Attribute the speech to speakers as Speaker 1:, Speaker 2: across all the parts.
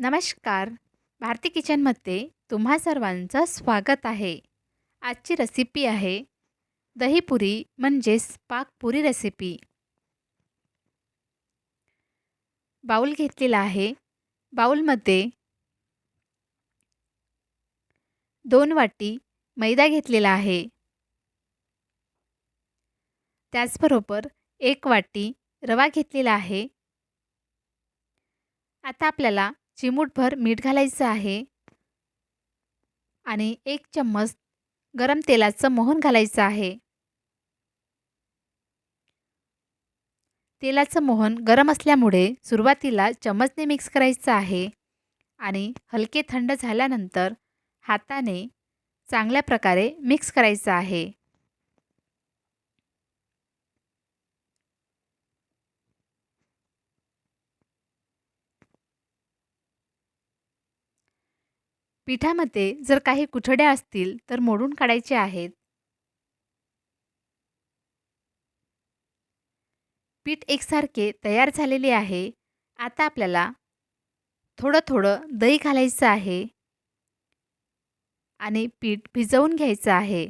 Speaker 1: नमस्कार. भारती किचनमध्ये तुम्हा सर्वांचं स्वागत आहे. आजची रेसिपी आहे दहीपुरी म्हणजेच पाकपुरी रेसिपी बाऊल घेतलेला आहे. बाऊलमध्ये दोन वाटी मैदा घेतलेला आहे. त्याचबरोबर एक वाटी रवा घेतलेला आहे. आता आपल्याला चिमूटभर मीठ घालायचं आहे. आणि एक चम्मच गरम तेलाचं मोहन घालायचं आहे. तेलाचं मोहन गरम असल्यामुळे सुरुवातीला चम्मचने मिक्स करायचं आहे. आणि हलके थंड झाल्यानंतर हाताने चांगल्या प्रकारे मिक्स करायचं आहे. पिठामध्ये जर काही कुठड्या असतील तर मोडून काढायचे आहेत. पीठ एकसारखे तयार झालेले आहे. आता आपल्याला थोडं थोडं दही घालायचं आहे. आणि पीठ भिजवून घ्यायचं आहे.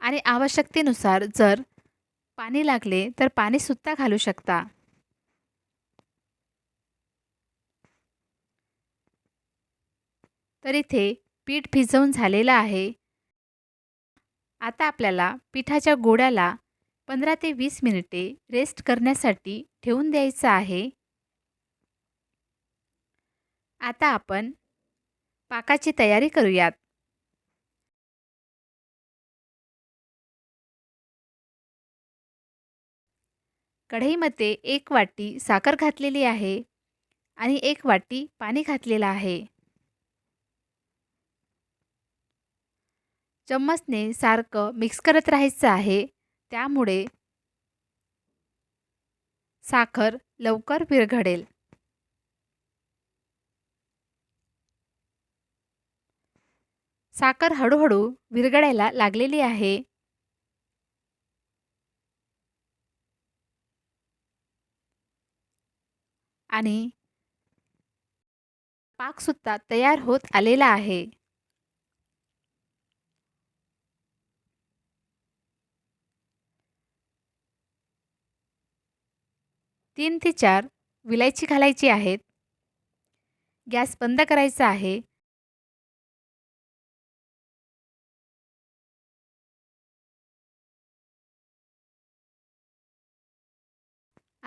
Speaker 1: आणि आवश्यकतेनुसार जर पाणी लागले तर पाणीसुद्धा घालू शकता. तर इथे पीठ भिजवून झालेलं आहे. आता आपल्याला पिठाच्या गोळ्याला पंधरा ते वीस मिनिटे रेस्ट करण्यासाठी ठेवून द्यायचं आहे. आता आपण पाकाची तयारी करूयात. कढईमध्ये एक वाटी साखर घातलेली आहे आणि एक वाटी पाणी घातलेलं आहे. चम्मचने सारखं मिक्स करत राहायचं आहे. त्यामुळे साखर लवकर विरघडेल साखर हळूहळू विरघडायला लागलेली आहे. आणि पाकसुद्धा तयार होत आलेला आहे. तीन ते चार विलायची घालायची आहेत. गॅस बंद करायचा आहे.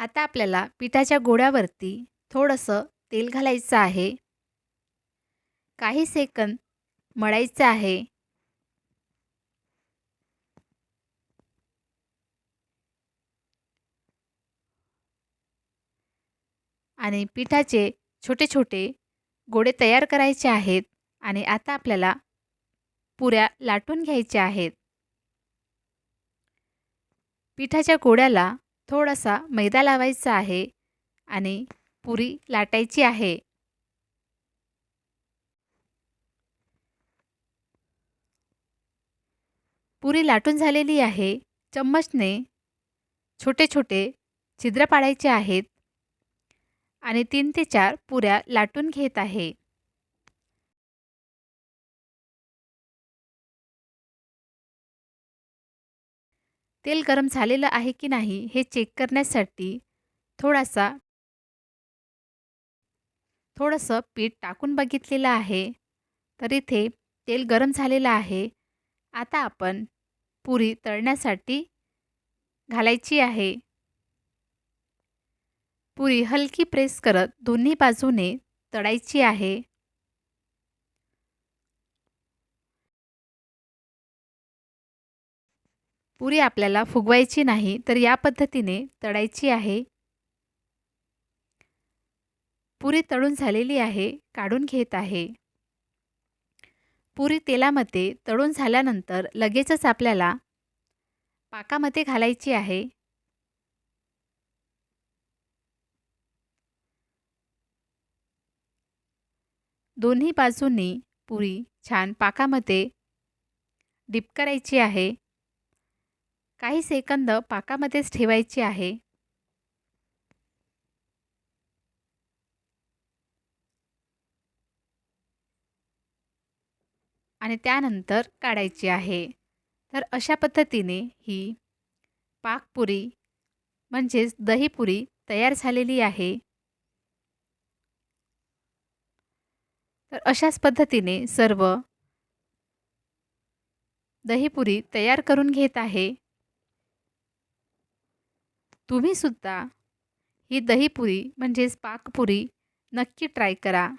Speaker 1: आता आपल्याला पिठाच्या गोळ्यावरती थोडंसं तेल घालायचं आहे. काही सेकंद मळायचं आहे. आणि पिठाचे छोटे छोटे गोडे तयार करायचे आहेत आणि आता आपल्याला पुऱ्या लाटून घ्यायच्या आहेत. पिठाच्या गोळ्याला थोडासा मैदा लावायचा आहे आणि पुरी लाटायची आहे. पुरी लाटून झालेली आहे. चम्मचने छोटे छोटे छिद्र पाडायचे आहेत आणि तीन ते चार पुऱ्या लाटून घेत आहे. तेल गरम झालेलं आहे की नाही हे चेक करण्यासाठी थोडासा थोडंसं पीठ टाकून बघितलेलं आहे. तर इथे तेल गरम झालेलं आहे. आता आपण पुरी तळण्यासाठी घालायची आहे. पुरी हलकी प्रेस करत दोन्ही बाजूने तळायची आहे. पुरी आपल्याला फुगवायची नाही तर या पद्धतीने तळायची आहे. पुरी तळून झालेली आहे काढून घेत आहे. पुरी तेलामध्ये तळून झाल्यानंतर लगेचच आपल्याला पाकामध्ये घालायची आहे. दोन्ही बाजूंनी पुरी छान पाकामध्ये डिप करायची आहे. काही सेकंद पाकामध्येच ठेवायची आहे. आणि त्यानंतर काढायची आहे. तर अशा पद्धतीने ही पाकपुरी म्हणजेच दहीपुरी तयार झालेली आहे. तर अशाच पद्धतीने सर्व दहीपुरी तयार करून घेत आहे. तुम्हीसुद्धा ही दहीपुरी म्हणजेच पाकपुरी नक्की ट्राय करा.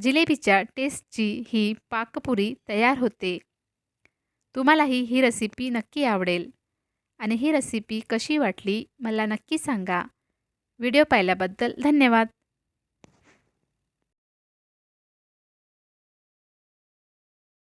Speaker 1: जिलेबीच्या टेस्टची ही पाकपुरी तयार होते. तुम्हालाही ही रेसिपी नक्की आवडेल. आणि ही रेसिपी कशी वाटली मला नक्की सांगा. व्हिडिओ पाहिल्याबद्दल धन्यवाद.